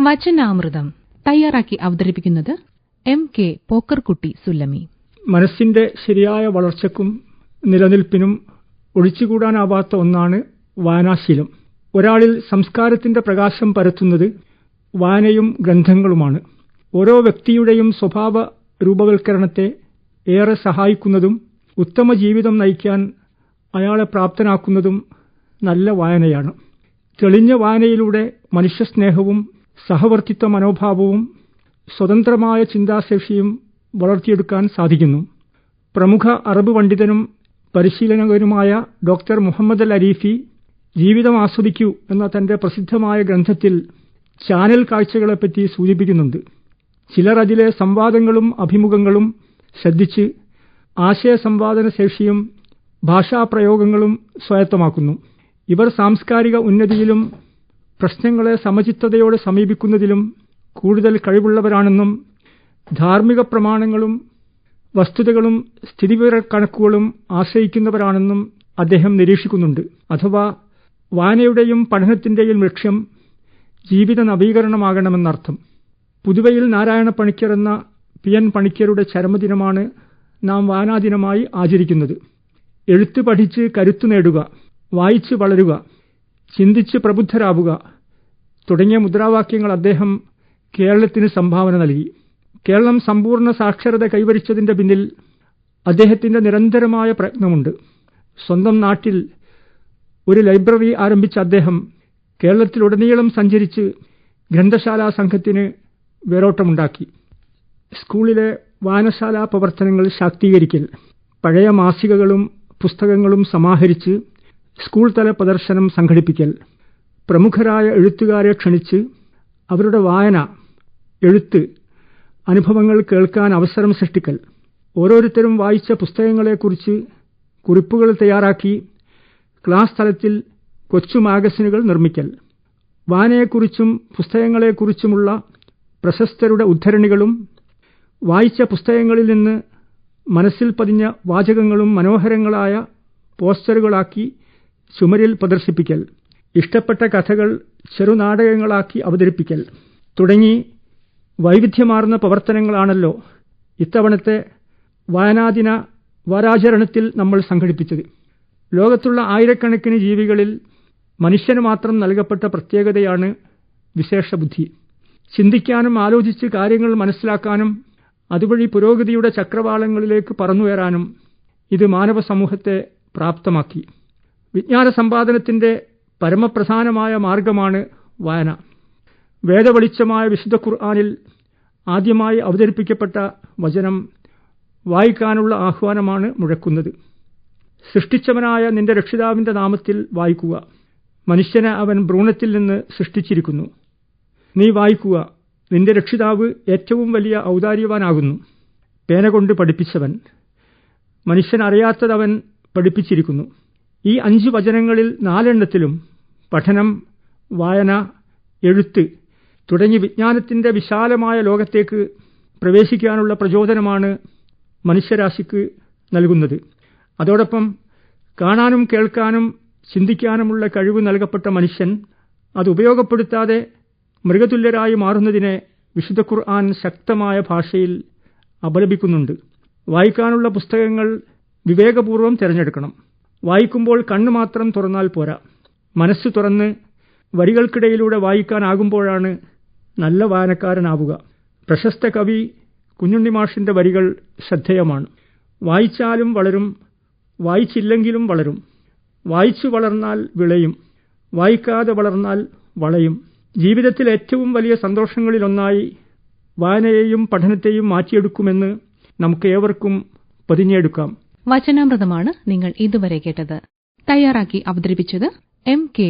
വചനാമൃതം തയ്യാറാക്കി അവതരിപ്പിക്കുന്നത് M K Pokkerkutty Sullami. മനസ്സിന്റെ ശരിയായ വളർച്ചയ്ക്കും നിലനിൽപ്പിനും ഒഴിച്ചുകൂടാനാവാത്ത ഒന്നാണ് വായനാശീലം. ഒരാളിൽ സംസ്കാരത്തിന്റെ പ്രകാശം പരത്തുന്നത് വായനയും ഗ്രന്ഥങ്ങളുമാണ്. ഓരോ വ്യക്തിയുടെയും സ്വഭാവ രൂപവൽക്കരണത്തെ ഏറെ സഹായിക്കുന്നതും ഉത്തമ ജീവിതം നയിക്കാൻ അയാളെ പ്രാപ്തനാക്കുന്നതും നല്ല വായനയാണ്. തെളിഞ്ഞ വായനയിലൂടെ മനുഷ്യസ്നേഹവും സഹവർത്തിത്വ മനോഭാവവും സ്വതന്ത്രമായ ചിന്താശേഷിയും വളർത്തിയെടുക്കാൻ സാധിക്കുന്നു. പ്രമുഖ അറബ് പണ്ഡിതനും പരിശീലകനുമായ ഡോക്ടർ മുഹമ്മദ് അൽ അരീഫി ജീവിതം ആസ്വദിക്കൂ എന്ന തന്റെ പ്രസിദ്ധമായ ഗ്രന്ഥത്തിൽ ചാനൽ കാഴ്ചകളെപ്പറ്റി സൂചിപ്പിക്കുന്നുണ്ട്. ചിലർ അതിലെ സംവാദങ്ങളും അഭിമുഖങ്ങളും ശ്രദ്ധിച്ച് ആശയ സംവാദന ശേഷിയും ഭാഷാപ്രയോഗങ്ങളും സ്വായത്തമാക്കുന്നു. ഇവർ സാംസ്കാരിക ഉന്നതിയിലും പ്രശ്നങ്ങളെ സമചിത്തതയോടെ സമീപിക്കുന്നതിലും കൂടുതൽ കഴിവുള്ളവരാണെന്നും ധാർമ്മിക പ്രമാണങ്ങളും വസ്തുതകളും സ്ഥിതിവിവര കണക്കുകളും ആശ്രയിക്കുന്നവരാണെന്നും അദ്ദേഹം നിരീക്ഷിക്കുന്നുണ്ട്. അഥവാ വായനയുടെയും പഠനത്തിന്റെയും ലക്ഷ്യം ജീവിത നവീകരണമാകണമെന്നർത്ഥം. പുതുവയിൽ നാരായണ പണിക്കർ എന്ന പി എൻ പണിക്കരുടെ ചരമദിനമാണ് നാം വായനാദിനമായി ആചരിക്കുന്നത്. എഴുത്ത് പഠിച്ച് കരുത്തു നേടുക വായിച്ച് വളരുക ചിന്തിച്ച് പ്രബുദ്ധരാവുക. തുടങ്ങിയ മുദ്രാവാക്യങ്ങൾ അദ്ദേഹം കേരളത്തിന് സംഭാവന നൽകി. കേരളം സമ്പൂർണ സാക്ഷരത കൈവരിച്ചതിന്റെ പിന്നിൽ അദ്ദേഹത്തിന്റെ നിരന്തരമായ പ്രയത്നമുണ്ട്. സ്വന്തം നാട്ടിൽ ഒരു ലൈബ്രറി ആരംഭിച്ച അദ്ദേഹം കേരളത്തിലുടനീളം സഞ്ചരിച്ച് ഗ്രന്ഥശാലാ സംഘത്തിന് വേരോട്ടമുണ്ടാക്കി. സ്കൂളിലെ വായനശാലാ പ്രവർത്തനങ്ങൾ ശാക്തീകരിക്കൽ പഴയ മാസികകളും പുസ്തകങ്ങളും സമാഹരിച്ച് സ്കൂൾ തല പ്രദർശനം സംഘടിപ്പിക്കൽ. പ്രമുഖരായ എഴുത്തുകാരെ ക്ഷണിച്ച് അവരുടെ വായന എഴുത്ത് അനുഭവങ്ങൾ കേൾക്കാൻ അവസരം സൃഷ്ടിക്കൽ. ഓരോരുത്തരും വായിച്ച പുസ്തകങ്ങളെക്കുറിച്ച് കുറിപ്പുകൾ തയ്യാറാക്കി ക്ലാസ് തലത്തിൽ കൊച്ചു മാഗസിനുകൾ നിർമ്മിക്കൽ. വായനയെക്കുറിച്ചും പുസ്തകങ്ങളെക്കുറിച്ചുമുള്ള പ്രശസ്തരുടെ ഉദ്ധരണികളും വായിച്ച പുസ്തകങ്ങളിൽ നിന്ന് മനസ്സിൽ പതിഞ്ഞ വാചകങ്ങളും മനോഹരങ്ങളായ പോസ്റ്ററുകളാക്കി ചുമരിൽ പ്രദർശിപ്പിക്കൽ ഇഷ്ടപ്പെട്ട കഥകൾ ചെറുനാടകങ്ങളാക്കി അവതരിപ്പിക്കൽ തുടങ്ങി വൈവിധ്യമാർന്ന പ്രവർത്തനങ്ങളാണല്ലോ ഇത്തവണത്തെ വായനാദിന വാരാചരണത്തിൽ നമ്മൾ സംഘടിപ്പിച്ചത്. ലോകത്തുള്ള ആയിരക്കണക്കിന് ജീവികളിൽ മനുഷ്യന് മാത്രം നൽകപ്പെട്ട പ്രത്യേകതയാണ് വിശേഷബുദ്ധി. ചിന്തിക്കാനും ആലോചിച്ച് കാര്യങ്ങൾ മനസ്സിലാക്കാനും അതുവഴി പുരോഗതിയുടെ ചക്രവാളങ്ങളിലേക്ക് പറന്നുയരാനും ഇത് മാനവ സമൂഹത്തെ പ്രാപ്തമാക്കി. വിജ്ഞാന സമ്പാദനത്തിന്റെ പരമപ്രധാനമായ മാർഗമാണ് വായന. വേദവെളിച്ചമായ വിശുദ്ധ ഖുർആാനിൽ ആദ്യമായി അവതരിപ്പിക്കപ്പെട്ട വചനം വായിക്കാനുള്ള ആഹ്വാനമാണ് മുഴക്കുന്നത്. സൃഷ്ടിച്ചവനായ നിന്റെ രക്ഷിതാവിന്റെ നാമത്തിൽ വായിക്കുക. മനുഷ്യനെ അവൻ ഭ്രൂണത്തിൽ നിന്ന് സൃഷ്ടിച്ചിരിക്കുന്നു. നീ വായിക്കുക. നിന്റെ രക്ഷിതാവ് ഏറ്റവും വലിയ ഔദാര്യവാനാകുന്നു. പേന കൊണ്ട് പഠിപ്പിച്ചവൻ. മനുഷ്യൻ അറിയാത്തതവൻ പഠിപ്പിച്ചിരിക്കുന്നു. ഈ അഞ്ച് വചനങ്ങളിൽ നാലെണ്ണത്തിലും പഠനം വായന എഴുത്ത് തുടങ്ങി വിജ്ഞാനത്തിന്റെ വിശാലമായ ലോകത്തേക്ക് പ്രവേശിക്കാനുള്ള പ്രചോദനമാണ് മനുഷ്യരാശിക്ക് നൽകുന്നത്. അതോടൊപ്പം കാണാനും കേൾക്കാനും ചിന്തിക്കാനുമുള്ള കഴിവ് നൽകപ്പെട്ട മനുഷ്യൻ അത് ഉപയോഗപ്പെടുത്താതെ മൃഗതുല്യരായി മാറുന്നതിനെ വിശുദ്ധ ഖുർആൻ ശക്തമായ ഭാഷയിൽ അപലപിക്കുന്നുണ്ട്. വായിക്കാനുള്ള പുസ്തകങ്ങൾ വിവേകപൂർവം തിരഞ്ഞെടുക്കണം. വായിക്കുമ്പോൾ കണ്ണു മാത്രം തുറന്നാൽ പോരാ. മനസ്സ് തുറന്ന് വരികൾക്കിടയിലൂടെ വായിക്കാനാകുമ്പോഴാണ് നല്ല വായനക്കാരനാവുക. പ്രശസ്ത കവി കുഞ്ഞുണ്ണി മാഷിന്റെ വരികൾ ശ്രദ്ധേയമാണ്. വായിച്ചാലും വളരും വായിച്ചില്ലെങ്കിലും വളരും. വായിച്ചു വളർന്നാൽ വിളയും വായിക്കാതെ വളർന്നാൽ വളയും. ജീവിതത്തിൽ ഏറ്റവും വലിയ സന്തോഷങ്ങളിലൊന്നായി വായനയെയും പഠനത്തെയും മാറ്റിയെടുക്കുമെന്ന് നമുക്ക് ഏവർക്കും പതിഞ്ഞെടുക്കാം. വചനാമൃതമാണ് നിങ്ങൾ ഇതുവരെ കേട്ടത്. തയ്യാറാക്കി അവതരിപ്പിച്ചത് എം കെ